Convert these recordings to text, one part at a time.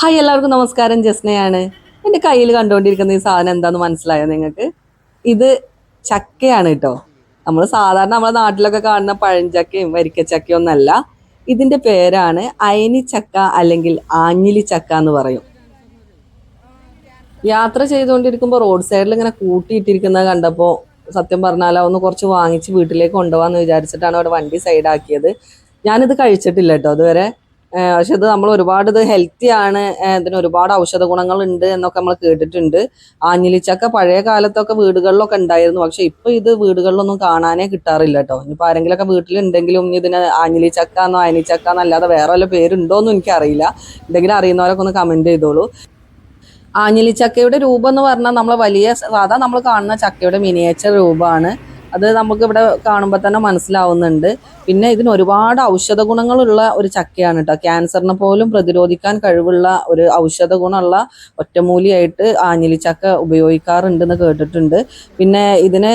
Hi എല്ലാവർക്കും നമസ്കാരം. ജസ്നയാണ്. എന്റെ കയ്യിൽ കണ്ടുകൊണ്ടിരിക്കുന്ന ഈ സാധനം എന്താന്ന് മനസ്സിലായോ നിങ്ങൾക്ക്? ഇത് ചക്കയാണ് കേട്ടോ. നമ്മൾ സാധാരണ നമ്മുടെ നാട്ടിലൊക്കെ കാണുന്ന പഴഞ്ചക്കയും വരിക്കച്ചക്കയും ഒന്നല്ല. ഇതിന്റെ പേരാണ് ചക്ക അല്ലെങ്കിൽ ആഞ്ഞിലി ചക്ക എന്ന് പറയും. യാത്ര ചെയ്തുകൊണ്ടിരിക്കുമ്പോൾ റോഡ് സൈഡിൽ ഇങ്ങനെ കൂട്ടിയിട്ടിരിക്കുന്നത് കണ്ടപ്പോൾ സത്യം പറഞ്ഞാൽ ഒന്ന് കുറച്ച് വാങ്ങിച്ച് വീട്ടിലേക്ക് കൊണ്ടുപോകാന്ന് വിചാരിച്ചിട്ടാണ് അവിടെ വണ്ടി സൈഡാക്കിയത് ഞാനിത് കഴിച്ചിട്ടില്ല കേട്ടോ. അതുവരെ പക്ഷെ ഇത് നമ്മൾ ഒരുപാട് ഇത് ഹെൽത്തി ആണ്. ഇതിന് ഒരുപാട് ഔഷധ ഗുണങ്ങൾ ഉണ്ട് എന്നൊക്കെ നമ്മൾ കേട്ടിട്ടുണ്ട്. ആഞ്ഞിലിച്ചക്ക പഴയ കാലത്തൊക്കെ വീടുകളിലൊക്കെ ഉണ്ടായിരുന്നു. പക്ഷെ ഇപ്പൊ ഇത് വീടുകളിലൊന്നും കാണാനേ കിട്ടാറില്ല കേട്ടോ. ഇനിയിപ്പോൾ ആരെങ്കിലുമൊക്കെ വീട്ടിലുണ്ടെങ്കിലും ഇതിന് ആഞ്ഞിലിച്ചക്ക എന്നോ അയനിച്ചക്ക എന്നല്ലാതെ വേറെ വല്ല പേരുണ്ടോയെന്നും എനിക്കറിയില്ല. എന്തെങ്കിലും അറിയുന്നവരൊക്കെ ഒന്ന് കമന്റ് ചെയ്തോളൂ. ആഞ്ഞിലിച്ചക്കയുടെ രൂപം എന്ന് പറഞ്ഞാൽ നമ്മൾ വലിയ സാധാ നമ്മൾ കാണുന്ന ചക്കയുടെ മിനിയേച്ചർ രൂപമാണ്. അത് നമുക്ക് ഇവിടെ കാണുമ്പോൾ തന്നെ മനസ്സിലാവുന്നുണ്ട്. പിന്നെ ഇതിന് ഒരുപാട് ഔഷധ ഗുണങ്ങളുള്ള ഒരു ചക്കയാണ് കേട്ടോ ക്യാൻസറിനെ പോലും പ്രതിരോധിക്കാൻ കഴിവുള്ള ഒരു ഔഷധ ഗുണമുള്ള ഒറ്റമൂലിയായിട്ട് ആഞ്ഞിലി ചക്ക ഉപയോഗിക്കാറുണ്ടെന്ന് കേട്ടിട്ടുണ്ട്. പിന്നെ ഇതിനെ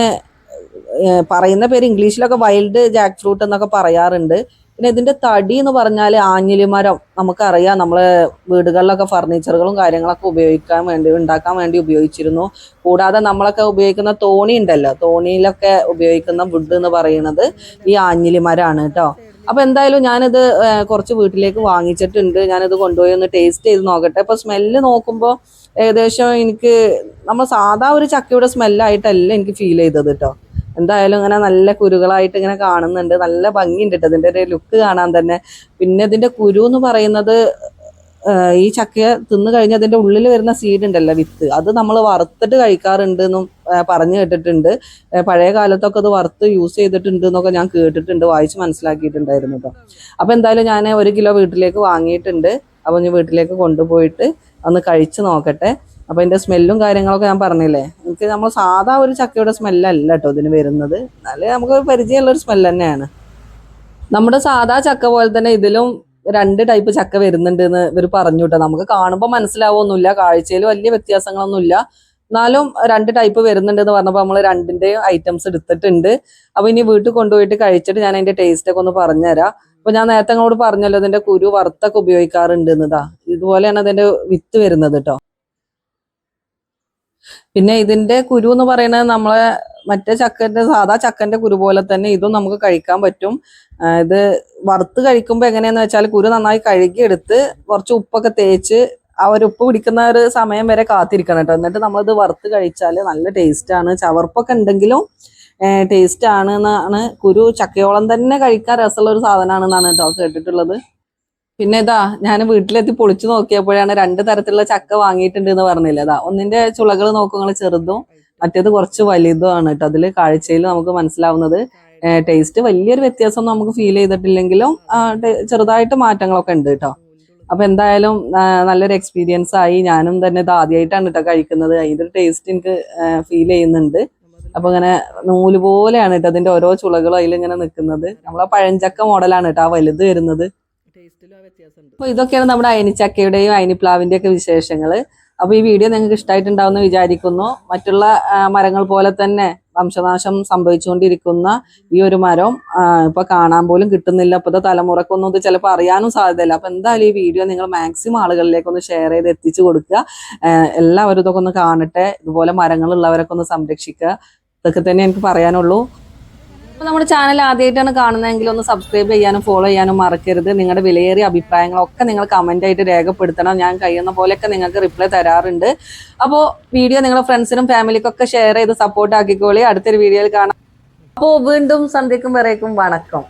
പറയുന്ന പേര് ഇംഗ്ലീഷിലൊക്കെ വൈൽഡ് ജാക്ക് ഫ്രൂട്ട് എന്നൊക്കെ പറയാറുണ്ട്. പിന്നെ ഇതിന്റെ തടി എന്ന് പറഞ്ഞാൽ ആഞ്ഞിലിമരം നമുക്കറിയാം. നമ്മളെ വീടുകളിലൊക്കെ ഫർണിച്ചറുകളും കാര്യങ്ങളൊക്കെ ഉപയോഗിക്കാൻ വേണ്ടി ഉണ്ടാക്കാൻ വേണ്ടി ഉപയോഗിച്ചിരുന്നു. കൂടാതെ നമ്മളൊക്കെ ഉപയോഗിക്കുന്ന തോണി ഉണ്ടല്ലോ. തോണിയിലൊക്കെ ഉപയോഗിക്കുന്ന വുഡ് എന്ന് പറയുന്നത് ഈ ആഞ്ഞിലിമരമാണ് കേട്ടോ. അപ്പൊ എന്തായാലും ഞാനിത് കുറച്ച് വീട്ടിലേക്ക് വാങ്ങിച്ചിട്ടുണ്ട്. ഞാനിത് കൊണ്ടുപോയി ഒന്ന് ടേസ്റ്റ് ചെയ്ത് നോക്കട്ടെ. അപ്പോൾ സ്മെല്ല് നോക്കുമ്പോൾ ഏകദേശം എനിക്ക് നമ്മൾ സാധാ ഒരു ചക്കയുടെ സ്മെല്ലായിട്ടല്ല എനിക്ക് ഫീൽ ചെയ്തത് കേട്ടോ. എന്തായാലും ഇങ്ങനെ നല്ല കുരുകളായിട്ട് ഇങ്ങനെ കാണുന്നുണ്ട്. നല്ല ഭംഗിയുണ്ട് കേട്ടോ ഇതിന്റെ ഒരു ലുക്ക് കാണാൻ തന്നെ. പിന്നെ ഇതിന്റെ കുരു എന്ന് പറയുന്നത് ഈ ചക്ക തിന്നു കഴിഞ്ഞാൽ അതിന്റെ ഉള്ളിൽ വരുന്ന സീഡ് ഉണ്ടല്ലോ വിത്ത്. അത് നമ്മൾ വറുത്തിട്ട് കഴിക്കാറുണ്ട് എന്നും പറഞ്ഞു കേട്ടിട്ടുണ്ട്. പഴയ കാലത്തൊക്കെ അത് വറുത്ത് യൂസ് ചെയ്തിട്ടുണ്ട് എന്നൊക്കെ ഞാൻ കേട്ടിട്ടുണ്ട്. വായിച്ച് മനസ്സിലാക്കിയിട്ടുണ്ടായിരുന്നു കേട്ടോ അപ്പോൾ എന്തായാലും ഞാൻ ഒരു കിലോ വീട്ടിലേക്ക് വാങ്ങിയിട്ടുണ്ട്. അപ്പോൾ ഞാൻ വീട്ടിലേക്ക് കൊണ്ടുപോയിട്ട് ഒന്ന് കഴിച്ച് നോക്കട്ടെ. അപ്പൊ അതിന്റെ സ്മെല്ലും കാര്യങ്ങളൊക്കെ ഞാൻ പറഞ്ഞില്ലേ? എനിക്ക് നമ്മൾ സാധാ ഒരു ചക്കയുടെ സ്മെല്ലല്ല കേട്ടോ ഇതിന് വരുന്നത്. നല്ല നമുക്ക് ഒരു പരിചയമുള്ള ഒരു സ്മെല്ല് തന്നെയാണ്. നമ്മുടെ സാധാ ചക്ക പോലെ തന്നെ ഇതിലും രണ്ട് ടൈപ്പ് ചക്ക വരുന്നുണ്ട് എന്ന് ഇവർ പറഞ്ഞു കേട്ടോ നമുക്ക് കാണുമ്പോൾ മനസ്സിലാവൊന്നുമില്ല കാഴ്ചയിൽ വലിയ വ്യത്യാസങ്ങളൊന്നുമില്ല. എന്നാലും രണ്ട് ടൈപ്പ് വരുന്നുണ്ട് എന്ന് പറഞ്ഞപ്പോൾ നമ്മൾ രണ്ടിന്റെയും ഐറ്റംസ് എടുത്തിട്ടുണ്ട്. അപ്പോൾ ഇനി വീട്ടിൽ കൊണ്ടുപോയിട്ട് കഴിച്ചിട്ട് ഞാൻ അതിന്റെ ടേസ്റ്റ് ഒക്കെ ഒന്ന് പറഞ്ഞുതരാം. അപ്പോൾ ഞാൻ നേരത്തെ നിങ്ങളോട് പറഞ്ഞല്ലോ ഇതിന്റെ കുരു വറുത്തൊക്കെ ഉപയോഗിക്കാറുണ്ട് എന്നതാ. ഇതുപോലെയാണ് അതിന്റെ വിത്ത് വരുന്നത് കേട്ടോ പിന്നെ ഇതിന്റെ കുരു എന്ന് പറയുന്നത് നമ്മളെ മറ്റേ ചക്കന്റെ സാധാ ചക്കന്റെ കുരു പോലെ തന്നെ ഇതും നമുക്ക് കഴിക്കാൻ പറ്റും. ഇത് വറുത്ത് കഴിക്കുമ്പോൾ എങ്ങനെയാന്ന് വെച്ചാൽ കുരു നന്നായി കഴുകിയെടുത്ത് കുറച്ച് ഉപ്പൊക്കെ തേച്ച് ആ ഒരു ഉപ്പ് പിടിക്കുന്ന ഒരു സമയം വരെ കാത്തിരിക്കണം കേട്ടോ. എന്നിട്ട് നമ്മളിത് വറുത്ത് കഴിച്ചാൽ നല്ല ടേസ്റ്റ് ആണ്. ചവർപ്പൊക്കെ ഉണ്ടെങ്കിലും ടേസ്റ്റ് ആണ് എന്നാണ് കുരു ചക്കയോളം തന്നെ കഴിക്കാൻ രസമുള്ള ഒരു സാധനമാണെന്നാണ് കേട്ടോ കേട്ടിട്ടുള്ളത്. പിന്നെ ഇതാ ഞാൻ വീട്ടിലെത്തി പൊളിച്ചു നോക്കിയപ്പോഴാണ് രണ്ട് തരത്തിലുള്ള ചക്ക വാങ്ങിയിട്ടുണ്ട് എന്ന് പറഞ്ഞില്ലേ ഒന്നിന്റെ ചുളകൾ നോക്കുങ്ങൾ ചെറുതും മറ്റേത് കുറച്ച് വലുതുമാണ് കേട്ടോ. അതിൽ കാഴ്ചയിൽ നമുക്ക് മനസ്സിലാവുന്നത് ടേസ്റ്റ് വലിയൊരു വ്യത്യാസം നമുക്ക് ഫീൽ ചെയ്തിട്ടില്ലെങ്കിലും ചെറുതായിട്ട് മാറ്റങ്ങളൊക്കെ ഉണ്ട് കേട്ടോ. അപ്പൊ എന്തായാലും നല്ലൊരു എക്സ്പീരിയൻസ് ആയി. ഞാനും തന്നെ ഇത് ആദ്യമായിട്ടാണ് കേട്ടോ കഴിക്കുന്നത്. അതിന്റെ ടേസ്റ്റ് എനിക്ക് ഫീൽ ചെയ്യുന്നുണ്ട്. അപ്പൊ ഇങ്ങനെ നൂൽ പോലെയാണ് കേട്ടോ അതിന്റെ ഓരോ ചുളകളും അതിലിങ്ങനെ നിൽക്കുന്നത്. നമ്മളെ പഴഞ്ചക്ക മോഡലാണ് കേട്ടോ ആ വലുത് വരുന്നത്. ടേസ്റ്റിലും വ്യത്യാസമുണ്ട്. അപ്പൊ ഇതൊക്കെയാണ് നമ്മുടെ അയനിച്ചക്കയുടെയും അയനിപ്ലാവിന്റെ ഒക്കെ വിശേഷങ്ങൾ അപ്പോൾ ഈ വീഡിയോ നിങ്ങൾക്ക് ഇഷ്ടമായിട്ടുണ്ടാവുമെന്ന് വിചാരിക്കുന്നു. മറ്റുള്ള മരങ്ങൾ പോലെ തന്നെ വംശനാശം സംഭവിച്ചുകൊണ്ടിരിക്കുന്ന ഈ ഒരു മരം ഇപ്പോൾ ഇപ്പൊ കാണാൻ പോലും കിട്ടുന്നില്ല. ഇപ്പോഴത്തെ തലമുറക്കൊന്നും ഇത് ചിലപ്പോൾ അറിയാനും സാധ്യതയില്ല. അപ്പോൾ എന്തായാലും ഈ വീഡിയോ നിങ്ങൾ മാക്സിമം ആളുകളിലേക്ക് ഒന്ന് ഷെയർ ചെയ്ത് എത്തിച്ചു കൊടുക്കുക. എല്ലാവരും ഇതൊക്കെ ഒന്ന് കാണട്ടെ. ഇതുപോലെ മരങ്ങളുള്ളവരൊക്കെ ഒന്ന് സംരക്ഷിക്കുക. ഇതൊക്കെ തന്നെ എനിക്ക് പറയാനുള്ളൂ. അപ്പോൾ നമ്മുടെ ചാനൽ ആദ്യമായിട്ടാണ് കാണുന്നതെങ്കിൽ ഒന്ന് സബ്സ്ക്രൈബ് ചെയ്യാനും ഫോളോ ചെയ്യാനും മറക്കരുത്. നിങ്ങളുടെ വിലയേറിയ അഭിപ്രായങ്ങളൊക്കെ നിങ്ങൾ കമന്റ് ആയിട്ട് രേഖപ്പെടുത്തണം. ഞാൻ കഴിയുന്ന പോലെയൊക്കെ നിങ്ങൾക്ക് റിപ്ലൈ തരാറുണ്ട്. അപ്പോൾ വീഡിയോ നിങ്ങളുടെ ഫ്രണ്ട്സിനും ഫാമിലിക്കൊക്കെ ഷെയർ ചെയ്ത് സപ്പോർട്ട് ആക്കിക്കോളി. അടുത്തൊരു വീഡിയോയിൽ കാണാം. അപ്പോൾ വീണ്ടും സന്ധ്യക്കും വരേക്കും വണക്കം.